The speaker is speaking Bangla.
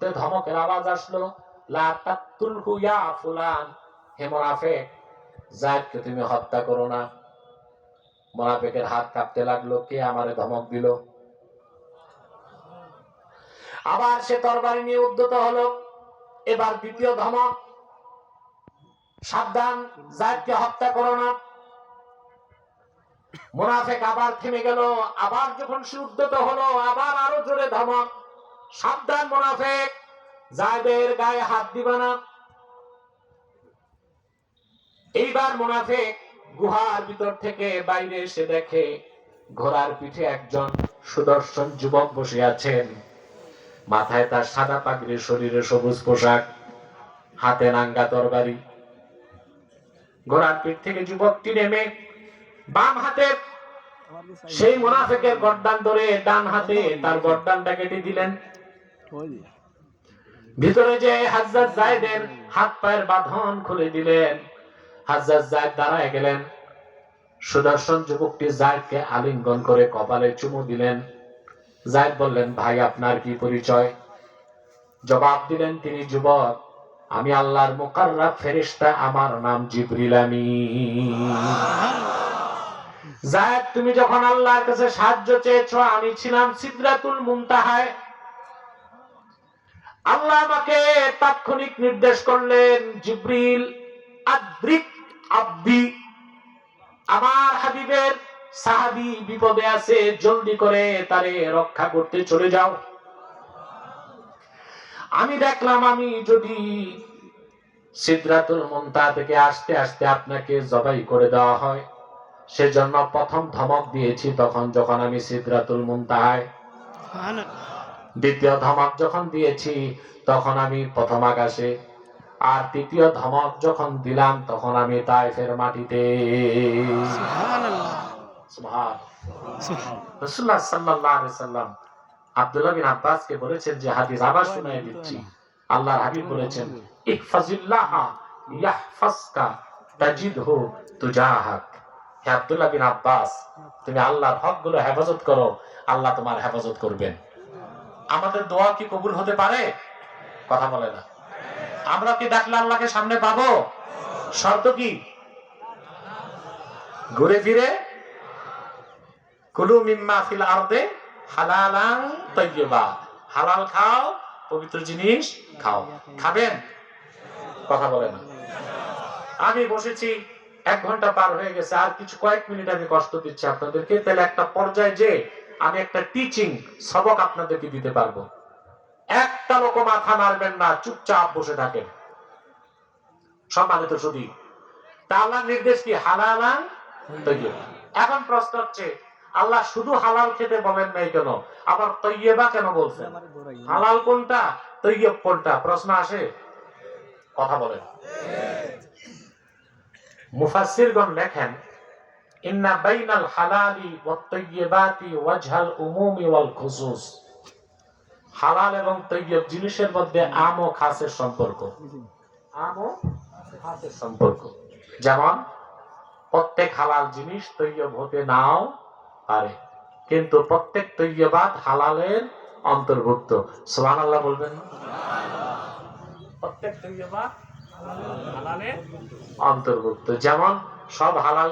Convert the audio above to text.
ধমকের আওয়াজ আসলো হে তুমি হত্যা করো না। হাত কাঁপতে লাগল, কে আমারে ধমক দিল? আবার সে তরবারি নিয়ে উদ্যত হলো। এবার দ্বিতীয় ধমক, সাবধান জায়েদকে হত্যা করো না। মুনাফেক আবার থেমে গেল, আবার যখন সে উদ্যত হলো, আবার আরও জোরে ধমক। সাবধান মুনাফেক জায়দের গায়ে হাত দিবা না। এইবার মুনাফেক গুহার ভিতর থেকে বাইরে এসে দেখে ঘোড়ার পিঠে একজন সুদর্শন যুবক বসে আছেন। মাথায় তার সাদা পাগড়ি, শরীরে সবুজ পোশাক, হাতে নাঙ্গা তরবারি। ঘোড়ার পিঠ থেকে যুবকটি নেমে বাম হাতে সেই মুনাফেকের গর্দান ধরে ডান হাতে তার গর্দানটা কেটে দিলেন। ভিতরে যে হাজ্জাজ জায়দের হাত পায়ের বাঁধন খুলে দিলেন, হাজ্জাজ জায়দ দাঁড়ায় গেলেন। সুদর্শন যুবকটি জায়দকে আলিঙ্গন করে কপালে চুমু দিলেন। জায়দ বললেন, ভাই, আপনার কি পরিচয়? জবাব দিলেন তিনি, যুবক, আমি আল্লাহর মুকাররাব ফেরেশতা, আমার নাম জিবরিল আমি জায়দ, তুমি যখন আল্লাহর কাছে সাহায্য চেয়েছো, আমি ছিলাম সিদরাতুল মুনতাহায়। আল্লাহ আমাকে তাৎক্ষণিক নির্দেশ করলেন, জিব্রিল আদ্রিক আব্দি। আমার হাবিবের সাহাবি বিপদে আছে, জলদি করে তারে রক্ষা করতে চলে যাও। আমি দেখলাম, আমি যদি সিদ্ধাতুল মুনতা থেকে আসতে আসতে আপনাকে জবাই করে দেওয়া হয়, সেজন্য প্রথম ধমক দিয়েছি তখন যখন আমি সিদ্ধাতুল মুনতাহায় দ্বিতীয় ধমক যখন দিয়েছি তখন আমি প্রথম আকাশে। আর তৃতীয় ধমক যখন দিলাম তখন আমি তাইফের মাটিতে। সাল্লাম আব্দুল্লাহ বিন আব্বাসকে বলেছেন যে হাদিস আবার শুনিয়ে দিচ্ছি। আল্লাহর হাবিব বলেছেন ইহফাজিল্লাহ ইয়াহফাজকা তাজিদহু তুজাহাক। হে আব্দুল্লাহ বিন আব্বাস তুমি আল্লাহর হকগুলো হেফাজত করো আল্লাহ তোমার হেফাজত করবেন। আমাদের দোয়া কি কবুল হতে পারে? কথা বলে না। আমরা কি ডাকলে আল্লাহকে সামনে পাবো? শর্ত কি? ঘুরে ফিরে? কুলু মিম্মা ফিল আরদে হালালান তাইয়্যিবা। হালাল খাও, পবিত্র জিনিস খাও। খাবেন? কথা বলে না। আমি বসেছি, এক ঘণ্টা পার হয়ে গেছে। আর কিছু কয়েক মিনিট আমি কষ্ট দিচ্ছি আপনাদেরকে। তাহলে একটা পর্যায়ে যে আমি একটা টিচিং সবক আপনাদেরকে দিতে পারব। একটা লোক মাথা নাড়বেন না, চুপচাপ বসে থাকেন। সম্মানিত শুধু তা আল্লাহর নির্দেশ কি? হালালান এখন প্রশ্ন হচ্ছে, আল্লাহ শুধু হালাল খেতে বলেন নাই কেন? আবার তৈয়বা কেন বলছেন? হালাল কোনটা? তৈয়ব কোনটা? প্রশ্ন আসে? কথা বলেন। মুফাসসিরগণ লেখেন যেমন, প্রত্যেক হালাল জিনিস হতে নাও পারে, কিন্তু প্রত্যেক তৈয়বাদ হালালের অন্তর্ভুক্ত। সুবহানাল্লাহ বলবেন প্রত্যেক হালালের অন্তর্ভুক্ত। যেমন, সব হালাল